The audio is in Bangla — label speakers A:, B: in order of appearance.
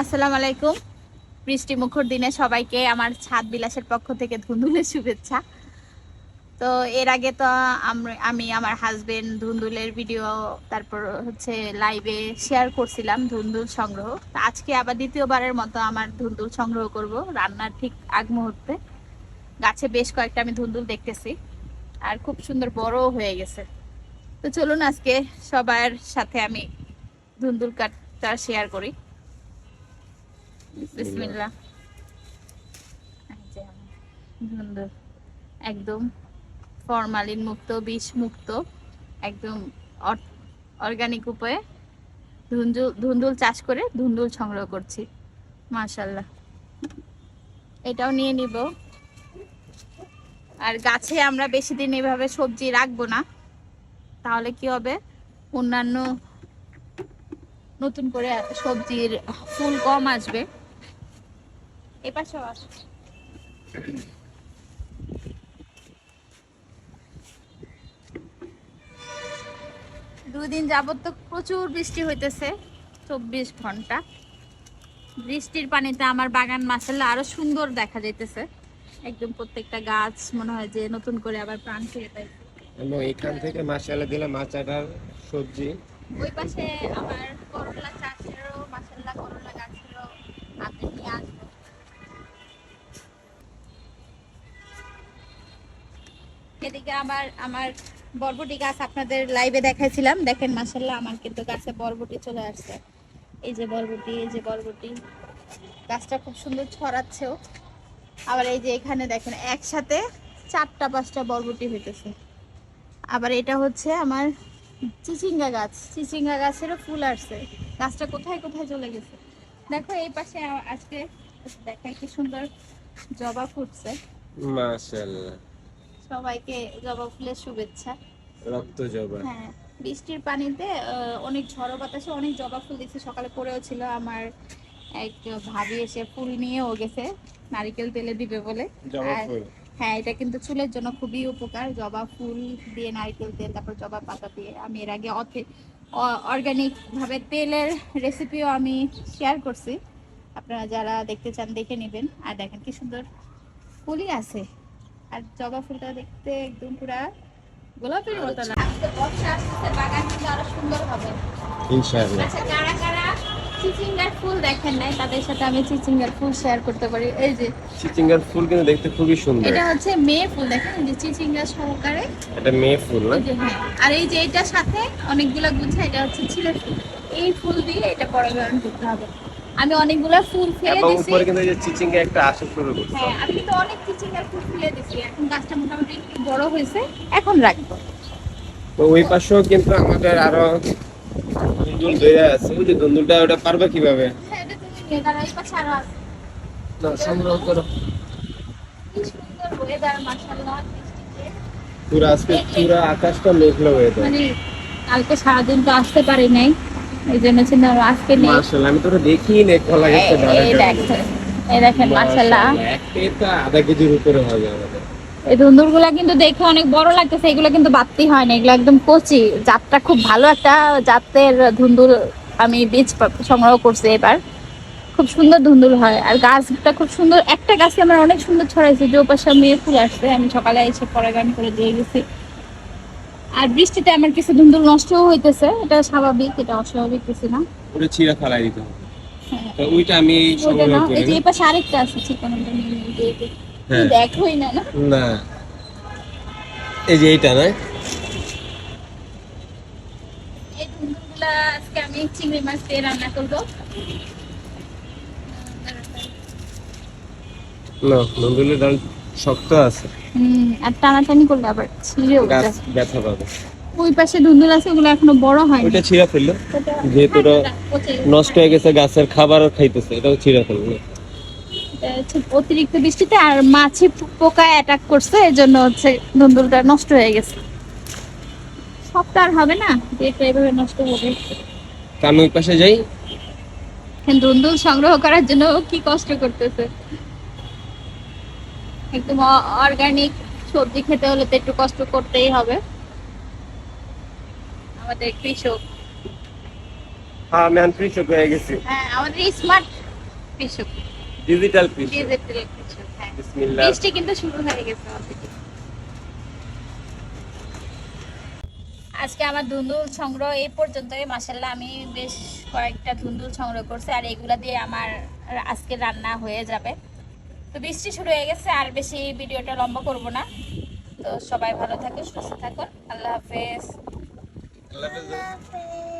A: আসসালামু আলাইকুম। বৃষ্টি মুখর দিনে সবাইকে আমার ছাদ বিলাসের পক্ষ থেকে ধুন্দুলের শুভেচ্ছা। তো এর আগে তো আমি আমার হাজবেন্ড ধুন্দুলের ভিডিও তারপর হচ্ছে লাইভে শেয়ার করছিলাম ধুন্দুল সংগ্রহ। তো আজকে আবার দ্বিতীয়বারের মতো আমার ধুন্দুল সংগ্রহ করব রান্নার ঠিক আগ মুহূর্তে। গাছে বেশ কয়েকটা আমি ধুন্দুল দেখতেছি, আর খুব সুন্দর বড় হয়ে গেছে। তো চলুন আজকে সবার সাথে আমি ধুন্দুল কাটটা শেয়ার করি। একদম ফরমালিন মুক্ত, বিষ মুক্ত, একদম অর্গানিক উপায়ে ধুন্দুল ধুন্দুল চাষ করে ধুন্দুল সংগ্রহ করছি। মাশাল্লাহ এটাও নিয়ে নিব। আর গাছে আমরা বেশি দিন এভাবে সবজি রাখব না। তাহলে কি হবে? অন্যান্য নতুন করে সবজির ফুল কম আসবে। এপাশেও আস দুদিন যাবত তো প্রচুর বৃষ্টি হইতেছে চব্বিশ ঘণ্টা। বৃষ্টির পানিতে আমার বাগান মাসাল্লাহ আরও সুন্দর দেখা যাইতেছে। একদম প্রত্যেকটা গাছ মনে হয় যে নতুন করে আবার প্রাণ ফিরে পাইছে
B: এবং এখান থেকে দিলে মাছ আটার সবজি।
A: ওই পাশে আমার করলা চাষেরও মাসাল্লাহ করলা এদিকে আমার আমার বরবটি গাছ আপনাদের লাইভে দেখাইছিলাম। দেখেন মাসাল্লাহ আমার কিন্তু গাছে বরবটি চলে আসছে। এই যে বরবটি, এই যে বরবটি। গাছটা খুব সুন্দর ছড়াচ্ছেও। আবার এই যে এখানে দেখেন, একসাথে চারটা, পাঁচটা বরবটি হইতেছে। আবার এটা হচ্ছে আমার চিচিঙ্গা গাছ। চিচিঙ্গা গাছেরও ফুল আসছে। গাছটা কোথায় কোথায় চলে গেছে? দেখো, এই পাশে আজকে দেখা কি সুন্দর জবা ফুটছে।
B: মাশাআল্লাহ।
A: সবাইকে জবা ফুলের শুভেচ্ছা।
B: রক্ত জবা।
A: হ্যাঁ বৃষ্টির পানিতে আহ, অনেক ঝড়ো বাতাসে অনেক জবা ফুল দিচ্ছে সকালে পড়েও ছিল আমার এক ভাবি এসে ফুল নিয়েও গেছে নারিকেল তেলে দিবে বলে।
B: জবা ফুল?
A: হ্যাঁ এটা কিন্তু চুলের জন্য খুবই উপকার। জবা ফুল দিয়ে নারকেল তেল তারপর জবা পাতা দিয়ে। আমি এর আগে অর্গানিক ভাবে তেলের রেসিপিও আমি শেয়ার করছি। আপনারা যারা দেখতে চান দেখে নেবেন। আর দেখেন কি সুন্দর ফুলই আছে। আর জবা ফুলটা দেখতে একদম পুরা গোলাপের মতো না আজকে বর্ষা আসছে বাগান কিন্তু আরও সুন্দর হবে।
B: ইনশাআল্লাহ।
A: আচ্ছা কারা কারা চিচিঙ্গার ফুল দেখেন নাই তাদের সাথে আমি চিচিঙ্গার ফুল শেয়ার করতে পারি। এই যে
B: চিচিঙ্গার ফুল কিন্তু দেখতে খুবই সুন্দর।
A: এটা হচ্ছে মেয়ে ফুল দেখেন এই যে চিচিঙ্গা সহকারে।
B: এটা মেয়ে ফুল না?
A: হ্যাঁ। আর এই যে এটার সাথে অনেকগুলা গুছা এটা হচ্ছে ছিলে ফুল। এই ফুল দিয়ে এটা পরাগায়ন করতে হবে। আমি অনেকগুলা ফুল ফেলে
B: এবং
A: দিছি।
B: উপরে কিন্তু এই যে চিচিঙ্গা একটা আসা শুরু করছে।
A: হ্যাঁ আমি কিন্তু অনেক চিচিঙ্গার ফুল ফেলে দিছি। এখন গাছটা মোটামুটি একটু বড় হয়েছে এখন রাখব।
B: তো ওই পাশেও কিন্তু আমাদের আরও দুন্দুল ধরে আছে। ওই যে দুন্দুলটা ওটা পারবে কীভাবে?
A: হ্যাঁ এটা তুমি নিয়ে দাঁড়াও এই পাশে আরও আছে।
B: না সংগ্রহ করো।
A: সুন্দর ওয়েদার মাশাআল্লাহ
B: পুরো আজকে পুরো আকাশটা মেঘলা হয়ে যায়
A: মানে কালকে সারাদিন তো আসতে পারি নাই। এই জন্য চিন্তা আজকে নেই।
B: মাশাআল্লাহ আমি তোরা দেখিই নে কলা গেছে
A: এই- দেখেন এই দেখেন মাশাআল্লাহ।
B: একটাই তো আধা কেজির উপরে হবে আমাদের।
A: এই ধুন্দুরগুলা কিন্তু দেখে অনেক বড় লাগতেছে এগুলো কিন্তু বাড়তি হয় না এগুলো একদম কচি। জাতটা খুব ভালো একটা জাতের ধুন্দুল আমি বীজ সংগ্রহ করছি এবার। খুব সুন্দর ধুন্দুল হয় আর গাছটা খুব সুন্দর একটা গাছে আমার অনেক সুন্দর ছড়াইছে যে পাশে মেয়ে ফুল আসছে আমি সকালে এসে পরাগান করে দিয়ে গেছি। আর বৃষ্টিতে আমার কিছু ধুন্দুল নষ্টও হইতেছে এটা স্বাভাবিক এটা অস্বাভাবিক কিছু না।
B: পুরো ছিঁড়া ফেলাই দিতে হবে।
A: হ্যাঁ।
B: তো ওইটা আমি
A: ওটা
B: সংগ্রহ করি
A: এই যে পাশে আরেকটা আছে ঠিকানাটা নিয়ে যে-
B: হ্যাঁ।
A: দেখোই না না?
B: না। এই যে এইটা না?
A: এই ধুন্দুলগুলা আজকে আমি চিংড়ি মাছ দিয়ে রান্না করব।
B: না নন্দুলের ডাল শক্ত আছে।
A: হুম আর টানাটানি করলে আবার ছিঁড়েও
B: গাছ ব্যথা পাবে।
A: ওই পাশে ধুন্দুল আছে ওগুলো এখনও বড় হয়নি।
B: ওইটা ছিঁড়া ফেলল। যেহেতু ওটা। নষ্ট হয়ে গেছে গাছের খাবার খাইতেছে এটাও ছিঁড়া ফেলল।
A: অতিরিক্ত বৃষ্টিতে আর মাছি পো- পোকায় অ্যাটাক করছে এই জন্য হচ্ছে ধুন্দুলটা নষ্ট হয়ে গেছে। সবটা আর হবে না যে এটা এভাবে নষ্ট হবে।
B: তা আমি ওই পাশে যাই।
A: ধুন্দুল সংগ্রহ করার জন্য কি কষ্ট করতেছে। একদম অর্গানিক সবজি খেতে হলে তো একটু কষ্ট করতেই হবে। আমাদের কৃষক।
B: হ্যাঁ এখন কৃষক হয়ে গেছি।
A: হ্যাঁ আমাদের স্মার্ট কৃষক।
B: ডিজিটাল কৃষক।
A: ডিজিটাল কৃষক হ্যাঁ।
B: বিসমিল্লাহ।
A: বৃষ্টি কিন্তু শুরু হয়ে গেছে আজকে আমার ধুন্দুল সংগ্রহ এই পর্যন্তই। মাসাল্লাহ আমি বেশ কয়েকটা ধুন্দুল সংগ্রহ করছি আর এগুলা দিয়ে আমার আজকে রান্না হয়ে যাবে। তো বৃষ্টি শুরু হয়ে গেছে, আর বেশি ভিডিওটা লম্বা করব না। তো সবাই ভালো থাকুন সুস্থ থাকুন আল্লাহ হাফেজ।
B: আল্লাহ হাফেজ।